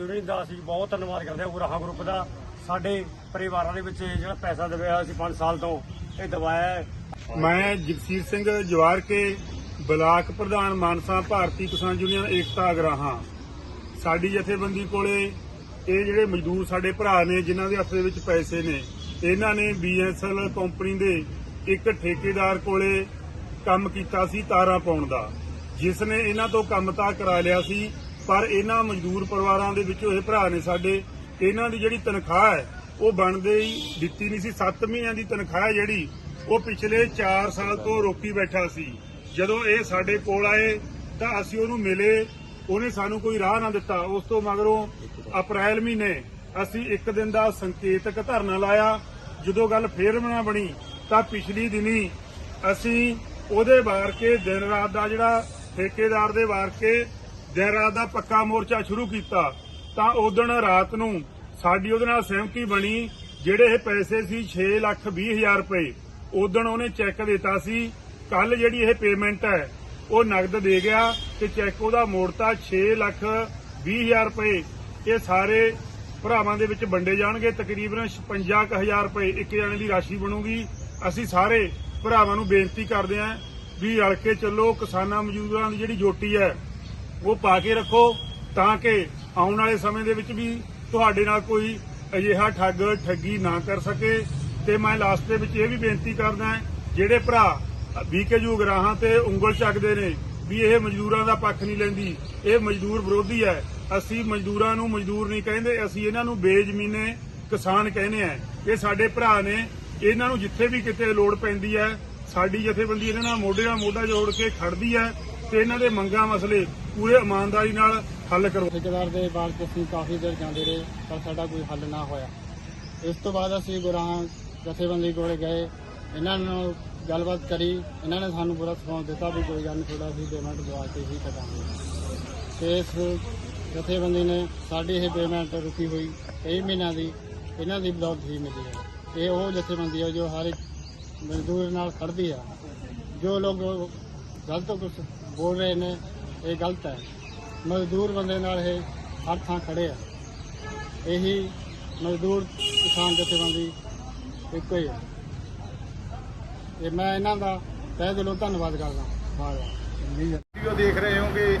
Union ਦਾ ਅਸੀਂ ਬਹੁਤ ਧੰਨਵਾਦ ਕਰਦੇ ਹਾਂ ਗੁਰਾਹਾ ਗਰੁੱਪ ਦਾ। ਸਾਡੇ ਪਰਿਵਾਰਾਂ ਦੇ ਵਿੱਚ ਜਿਹੜਾ ਪੈਸਾ ਦਬਾਇਆ ਸੀ 5 ਸਾਲ ਤੋਂ, ਇਹ ਦਬਾਇਆ ਮੈਂ ਜਗਸੀਰ ਸਿੰਘ ਜਵਾਰ ਕੇ ਬਲਾਕ ਪ੍ਰਧਾਨ ਮਾਨਸਾ ਭਾਰਤੀ ਕਿਸਾਨ ਯੂਨੀਅਨ ਏਕਤਾ ਅਗਰਾਹਾਂ ਸਾਡੀ ਜਥੇਬੰਦੀ ਕੋਲੇ ਇਹ ਜਿਹੜੇ ਮਜ਼ਦੂਰ ਸਾਡੇ ਭਰਾ ਨੇ, ਜਿਨ੍ਹਾਂ ਦੇ ਹੱਥ ਦੇ ਵਿੱਚ ਪੈਸੇ ਨੇ, ਇਹਨਾਂ ਨੇ ਬੀਐਸਐਲ ਕੰਪਨੀ ਦੇ ਇੱਕ ਠੇਕੇਦਾਰ ਕੋਲੇ ਕੰਮ ਕੀਤਾ ਸੀ ਤਾਰਾਂ ਪਾਉਣ ਦਾ। ਜਿਸ ਨੇ ਇਹਨਾਂ ਤੋਂ ਕੰਮ ਤਾਂ ਕਰਾ ਲਿਆ ਸੀ ਪਰ ਇਹਨਾਂ ਮਜ਼ਦੂਰ ਪਰਿਵਾਰਾਂ ਦੇ ਵਿੱਚੋਂ ਇਹ ਭਰਾ ਨੇ ਸਾਡੇ ਇਹਨਾਂ ਦੀ ਜਿਹੜੀ ਤਨਖਾਹ ਹੈ, ਉਹ ਬਣਦੇ ਹੀ ਦਿੱਤੀ ਨਹੀਂ ਸੀ। 7 ਮਹੀਨਿਆਂ ਦੀ ਤਨਖਾਹ ਜਿਹੜੀ, ਉਹ ਪਿਛਲੇ 4 ਸਾਲ ਤੋਂ ਰੋਕੀ ਬੈਠਾ ਸੀ। ਜਦੋਂ ਇਹ ਸਾਡੇ ਕੋਲ ਆਏ, ਤਾਂ ਅਸੀਂ ਉਹਨੂੰ ਮਿਲੇ, ਉਹਨੇ ਸਾਨੂੰ ਕੋਈ ਰਾਹ ਨਾ ਦਿੱਤਾ। ਉਸ ਤੋਂ ਮਗਰੋਂ ਅਪ੍ਰੈਲ ਮਹੀਨੇ ਅਸੀਂ ਇੱਕ ਦਿਨ ਦਾ ਸੰਕੇਤਕ ਧਰਨਾ ਲਾਇਆ। ਜਦੋਂ ਗੱਲ ਫੇਰ ਨਾ ਬਣੀ, ਤਾਂ ਪਿਛਲੀ ਦਿਨੀ ਅਸੀਂ ਉਹਦੇ ਵਾਰ ਕੇ ਦਿਨ ਰਾਤ ਦਾ ਜਿਹੜਾ ਠੇਕੇਦਾਰ ਦੇ ਵਾਰ ਕੇ ਦਿਨ ਰਾਤ ਦਾ ਪੱਕਾ ਮੋਰਚਾ ਸ਼ੁਰੂ ਕੀਤਾ, ਤਾਂ ਉਦੋਂ ਰਾਤ ਨੂੰ ਸਾਡੀ ਉਹਦੇ ਨਾਲ ਸਹਿਮਤੀ ਬਣੀ, ਜਿਹੜੇ ਇਹ ਪੈਸੇ ਸੀ 6 ਲੱਖ 20 ਹਜ਼ਾਰ ਰੁਪਏ ਉਦਣ ਉਹਨੇ ਚੈੱਕ ਦਿੱਤਾ ਸੀ ਕੱਲ ਜਿਹੜੀ ਇਹ ਪੇਮੈਂਟ ਹੈ, ਉਹ ਨਗਦ ਦੇ ਗਿਆ ਤੇ ਚੈੱਕ ਉਹਦਾ ਮੋੜਤਾ 6 ਲੱਖ 20 ਹਜ਼ਾਰ ਰੁਪਏ। ਇਹ ਸਾਰੇ ਭਰਾਵਾਂ ਦੇ ਵਿੱਚ ਵੰਡੇ ਜਾਣਗੇ, ਤਕਰੀਬਨ 55000 ਰੁਪਏ ਇੱਕ ਜਣੇ ਦੀ ਰਾਸ਼ੀ ਬਣੂਗੀ। ਅਸੀਂ ਸਾਰੇ ਭਰਾਵਾਂ ਨੂੰ ਬੇਨਤੀ ਕਰਦੇ ਹਾਂ ਵੀ ਰਲ ਕੇ ਚੱਲੋ, ਕਿਸਾਨਾਂ ਮਜ਼ਦੂਰਾਂ ਦੀ ਜਿਹੜੀ ਜੋਟੀ ਹੈ ਉਹ ਪਾ ਕੇ ਰੱਖੋ ਤਾਂ ਕਿ ਆਉਣ ਵਾਲੇ ਸਮੇਂ ਦੇ ਵਿੱਚ ਵੀ ਤੁਹਾਡੇ ਨਾਲ ਕੋਈ ਅਜਿਹਾ ਠੱਗ, ਠੱਗੀ ਨਾ ਕਰ ਸਕੇ। ਤੇ ਮੈਂ ਲਾਸਟ ਦੇ ਵਿੱਚ ਇਹ ਵੀ ਬੇਨਤੀ ਕਰਦਾ ਜਿਹੜੇ ਭਰਾ ਬੀਕੇਯੂ ਗਰਾਹਾਂ ਤੇ ਉਂਗਲ ਚੱਕਦੇ ਨੇ ਵੀ ਇਹ ਮਜ਼ਦੂਰਾਂ ਦਾ ਪੱਖ ਨਹੀਂ ਲੈਂਦੀ, ਇਹ ਮਜ਼ਦੂਰ ਵਿਰੋਧੀ ਹੈ। ਅਸੀਂ ਮਜ਼ਦੂਰਾਂ ਨੂੰ ਮਜ਼ਦੂਰ ਨਹੀਂ ਕਹਿੰਦੇ, ਅਸੀਂ ਇਹਨਾਂ ਨੂੰ ਬੇਜ਼ਮੀਨੇ ਕਿਸਾਨ ਕਹਿੰਦੇ ਆ ਇਹ ਸਾਡੇ ਭਰਾ ਨੇ, ਇਹਨਾਂ ਨੂੰ ਜਿੱਥੇ ਵੀ ਕਿਤੇ ਲੋੜ ਪੈਂਦੀ ਹੈ, ਸਾਡੀ ਜਥੇਬੰਦੀ ਇਹਨਾਂ ਨਾਲ ਮੋਢੇ ਨਾਲ ਮੋਢਾ ਜੋੜ ਕੇ ਖੜਦੀ ਹੈ। ਤੇ ਇਹਨਾਂ ਦੇ ਮੰਗਾਂ ਮਸਲੇ ਪੂਰੇ ਇਮਾਨਦਾਰੀ ਨਾਲ ਹੱਲ ਕਰੋ। ਠੇਕੇਦਾਰ ਦੇ ਬਾਲ 'ਚ ਅਸੀਂ ਕਾਫੀ ਦੇਰ ਜਾਂਦੇ ਰਹੇ, ਪਰ ਸਾਡਾ ਕੋਈ ਹੱਲ ਨਾ ਹੋਇਆ। ਇਸ ਤੋਂ ਬਾਅਦ ਅਸੀਂ ਗੁਰਾਂ ਜਥੇਬੰਦੀ ਕੋਲ ਗਏ, ਇਹਨਾਂ ਨੂੰ ਗੱਲਬਾਤ ਕਰੀ, ਇਹਨਾਂ ਨੇ ਸਾਨੂੰ ਪੂਰਾ ਸਪੋਰਟ ਦਿੱਤਾ ਵੀ ਕੋਈ ਗੱਲ ਨਹੀਂ ਥੋੜਾ ਅਸੀਂ ਪੇਮੈਂਟ ਦਵਾ ਕੇ ਹੀ ਕਰਾਂਗੇ। ਤੇ ਇਸ ਜਥੇਬੰਦੀ ਨੇ ਸਾਡੀ ਇਹ ਪੇਮੈਂਟ ਰੁਕੀ ਹੋਈ, ਕਈ ਮਹੀਨਿਆਂ ਦੀ, ਇਹਨਾਂ ਦੀ ਬਦੌਲਤ ਹੀ ਮਿਲੀ ਹੈ। ਇਹ ਉਹ ਜਥੇਬੰਦੀ ਹੈ ਜੋ ਹਰ ਇੱਕ ਮਜ਼ਦੂਰ ਨਾਲ ਖੜਦੀ ਹੈ ਜੋ ਲੋਕ ਗਲਤ ਕੁਝ ਬੋਲ ਰਹੇ ਨੇ, ਇਹ ਗਲਤ ਹੈ। ਮਜ਼ਦੂਰ ਬੰਦੇ ਨਾਲ ਇਹ ਹਰ ਥਾਂ ਖੜੇ ਆ। ਇਹੀ ਮਜ਼ਦੂਰ ਕਿਸਾਨ ਜਥੇਬੰਦੀ ਇੱਕੋ ਹੀ ਹੈ ਇਹ ਮੈਂ ਇਹਨਾਂ ਦਾ ਤਹਿ ਦਿਲੋਂ ਧੰਨਵਾਦ ਕਰਦਾ ਵੀਡੀਓ ਦੇਖ ਰਹੇ ਹੋਗੇ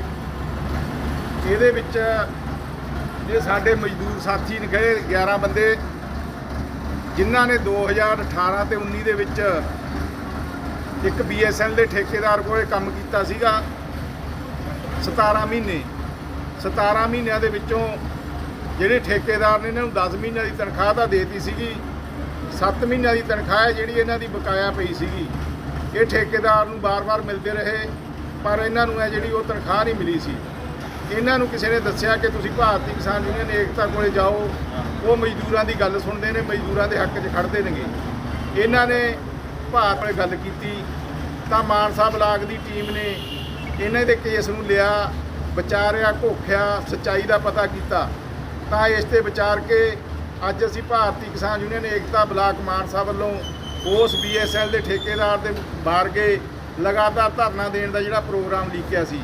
ਇਹਦੇ ਵਿੱਚ ਇਹ ਸਾਡੇ ਮਜ਼ਦੂਰ ਸਾਥੀ ਨੇ ਗਏ 11 ਬੰਦੇ, ਜਿਨ੍ਹਾਂ ਨੇ 2018 ਤੇ 19 ਦੇ ਵਿੱਚ ਇੱਕ ਬੀਐਸਐਨ ਦੇ ਠੇਕੇਦਾਰ ਕੋਲੇ ਕੰਮ ਕੀਤਾ ਸੀਗਾ 17 ਮਹੀਨੇ। 17 ਮਹੀਨਿਆਂ ਦੇ ਵਿੱਚੋਂ ਜਿਹੜੇ ਠੇਕੇਦਾਰ ਨੇ ਇਹਨਾਂ ਨੂੰ 10 ਮਹੀਨਿਆਂ ਦੀ ਤਨਖਾਹ ਤਾਂ ਦੇਤੀ ਸੀਗੀ 7 ਮਹੀਨਿਆਂ ਦੀ ਤਨਖਾਹ ਹੈ ਜਿਹੜੀ ਇਹਨਾਂ ਦੀ ਬਕਾਇਆ ਪਈ ਸੀਗੀ। ਇਹ ਠੇਕੇਦਾਰ ਨੂੰ ਬਾਰ-ਬਾਰ ਮਿਲਦੇ ਰਹੇ, ਪਰ ਇਹਨਾਂ ਨੂੰ ਹੈ ਜਿਹੜੀ ਉਹ ਤਨਖਾਹ ਨਹੀਂ ਮਿਲੀ ਸੀ। ਇਹਨਾਂ ਨੂੰ ਕਿਸੇ ਨੇ ਦੱਸਿਆ ਕਿ ਤੁਸੀਂ ਭਾਰਤੀ ਕਿਸਾਨ ਯੂਨੀਅਨ ਏਕਤਾ ਕੋਲੇ ਜਾਓ, ਉਹ ਮਜ਼ਦੂਰਾਂ ਦੀ ਗੱਲ ਸੁਣਦੇ ਨੇ, ਮਜ਼ਦੂਰਾਂ ਦੇ ਹੱਕ 'ਚ ਖੜਦੇ ਨੇਗੇ। ਇਹਨਾਂ ਨੇ ਵਿਭਾਗ ਨਾਲ ਗੱਲ ਕੀਤੀ, ਤਾਂ ਮਾਨਸਾ ਬਲਾਕ ਦੀ ਟੀਮ ਨੇ ਇਹਨਾਂ ਦੇ ਕੇਸ ਨੂੰ ਲਿਆ, ਵਿਚਾਰਿਆ, ਘੋਖਿਆ, ਸੱਚਾਈ ਦਾ ਪਤਾ ਕੀਤਾ। ਤਾਂ ਇਸ ਤੇ ਵਿਚਾਰ ਕੇ ਅੱਜ ਅਸੀਂ ਭਾਰਤੀ ਕਿਸਾਨ ਯੂਨੀਅਨ ਏਕਤਾ ਬਲਾਕ ਮਾਨਸਾ ਵੱਲੋਂ ਉਸ ਬੀਐਸਐਲ ਦੇ ਠੇਕੇਦਾਰ ਦੇ ਬਾਹਰ ਗਏ, ਲਗਾਤਾਰ ਧਰਨਾ ਦੇਣ ਦਾ ਜਿਹੜਾ ਪ੍ਰੋਗਰਾਮ ਲਿਖਿਆ ਸੀ।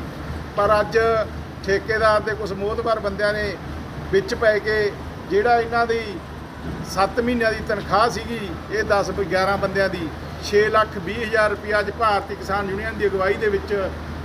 ਪਰ ਅੱਜ ਠੇਕੇਦਾਰ ਦੇ ਕੁਝ ਮੋਹਤਬਰ ਬੰਦਿਆਂ ਨੇ ਵਿੱਚ ਪੈ ਕੇ ਜਿਹੜਾ ਇਹਨਾਂ ਦੀ 7 ਮਹੀਨਿਆਂ ਦੀ ਤਨਖਾਹ ਸੀਗੀ, ਇਹ 10 ਵੀ 11 ਬੰਦਿਆਂ ਦੀ 6 ਲੱਖ 20 ਹਜ਼ਾਰ ਰੁਪਇਆ ਅੱਜ ਭਾਰਤੀ ਕਿਸਾਨ ਯੂਨੀਅਨ ਦੀ ਅਗਵਾਈ ਦੇ ਵਿੱਚ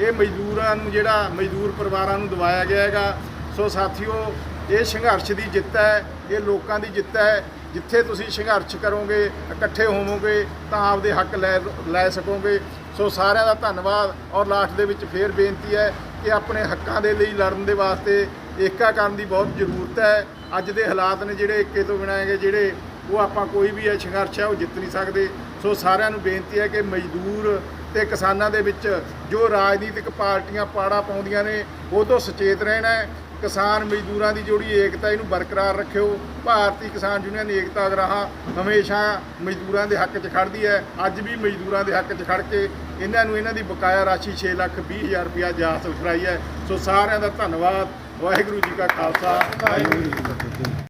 ਇਹ ਮਜ਼ਦੂਰਾਂ ਨੂੰ ਜਿਹੜਾ ਮਜ਼ਦੂਰ ਪਰਿਵਾਰਾਂ ਨੂੰ ਦਵਾਇਆ ਗਿਆ ਹੈਗਾ। ਸੋ ਸਾਥੀਓ, ਇਹ ਸੰਘਰਸ਼ ਦੀ ਜਿੱਤ ਹੈ, ਇਹ ਲੋਕਾਂ ਦੀ ਜਿੱਤ ਹੈ। ਜਿੱਥੇ ਤੁਸੀਂ ਸੰਘਰਸ਼ ਕਰੋਗੇ, ਇਕੱਠੇ ਹੋਵੋਗੇ, ਤਾਂ ਆਪਦੇ ਹੱਕ ਲੈ ਲੈ ਸਕੋਗੇ। ਸੋ ਸਾਰਿਆਂ ਦਾ ਧੰਨਵਾਦ ਔਰ ਲਾਸਟ ਦੇ ਵਿੱਚ ਫੇਰ ਬੇਨਤੀ ਹੈ ਕਿ ਆਪਣੇ ਹੱਕਾਂ ਦੇ ਲਈ ਲੜਨ ਦੇ ਵਾਸਤੇ ਏਕਾ ਕਰਨ ਦੀ ਬਹੁਤ ਜ਼ਰੂਰਤ ਹੈ। ਅੱਜ ਦੇ ਹਾਲਾਤ ਨੇ ਜਿਹੜੇ ਏਕੇ ਤੋਂ ਬਿਨਾਂ ਹੈਗੇ, ਜਿਹੜੇ ਉਹ ਆਪਾਂ ਕੋਈ ਵੀ ਇਹ ਸੰਘਰਸ਼ ਹੈ, ਉਹ ਜਿੱਤ ਨਹੀਂ ਸਕਦੇ। ਸੋ ਸਾਰਿਆਂ ਨੂੰ ਬੇਨਤੀ ਹੈ ਕਿ ਮਜ਼ਦੂਰ ਤੇ ਕਿਸਾਨਾਂ ਦੇ ਵਿੱਚ ਜੋ ਰਾਜਨੀਤਿਕ ਪਾਰਟੀਆਂ ਪਾੜਾ ਪਾਉਂਦੀਆਂ ਨੇ, ਉਹ ਤੋਂ ਸੁਚੇਤ ਰਹਿਣਾ ਹੈ। ਕਿਸਾਨ ਮਜ਼ਦੂਰਾਂ ਦੀ ਜੋੜੀ ਏਕਤਾ ਇਹਨੂੰ ਬਰਕਰਾਰ ਰੱਖਿਓ। ਭਾਰਤੀ ਕਿਸਾਨ ਯੂਨੀਅਨ ਏਕਤਾ ਗਰਾਹਾਂ ਹਮੇਸ਼ਾ ਮਜ਼ਦੂਰਾਂ ਦੇ ਹੱਕ 'ਚ ਖੜਦੀ ਹੈ। ਅੱਜ ਵੀ ਮਜ਼ਦੂਰਾਂ ਦੇ ਹੱਕ 'ਚ ਖੜ ਕੇ ਇਹਨਾਂ ਨੂੰ ਇਹਨਾਂ ਦੀ ਬਕਾਇਆ ਰਾਸ਼ੀ 6 ਲੱਖ 20 ਹਜ਼ਾਰ ਰੁਪਇਆ ਜਾ ਹਾਸਲ ਕਰਾਈ ਹੈ। ਸੋ ਸਾਰਿਆਂ ਦਾ ਧੰਨਵਾਦ। ਵਾਹਿਗੁਰੂ ਜੀ ਕਾ ਖਾਲਸਾ। ਵਾਹਿਗੁਰੂ ਜੀ ਕੀ ਫਤਿਹ।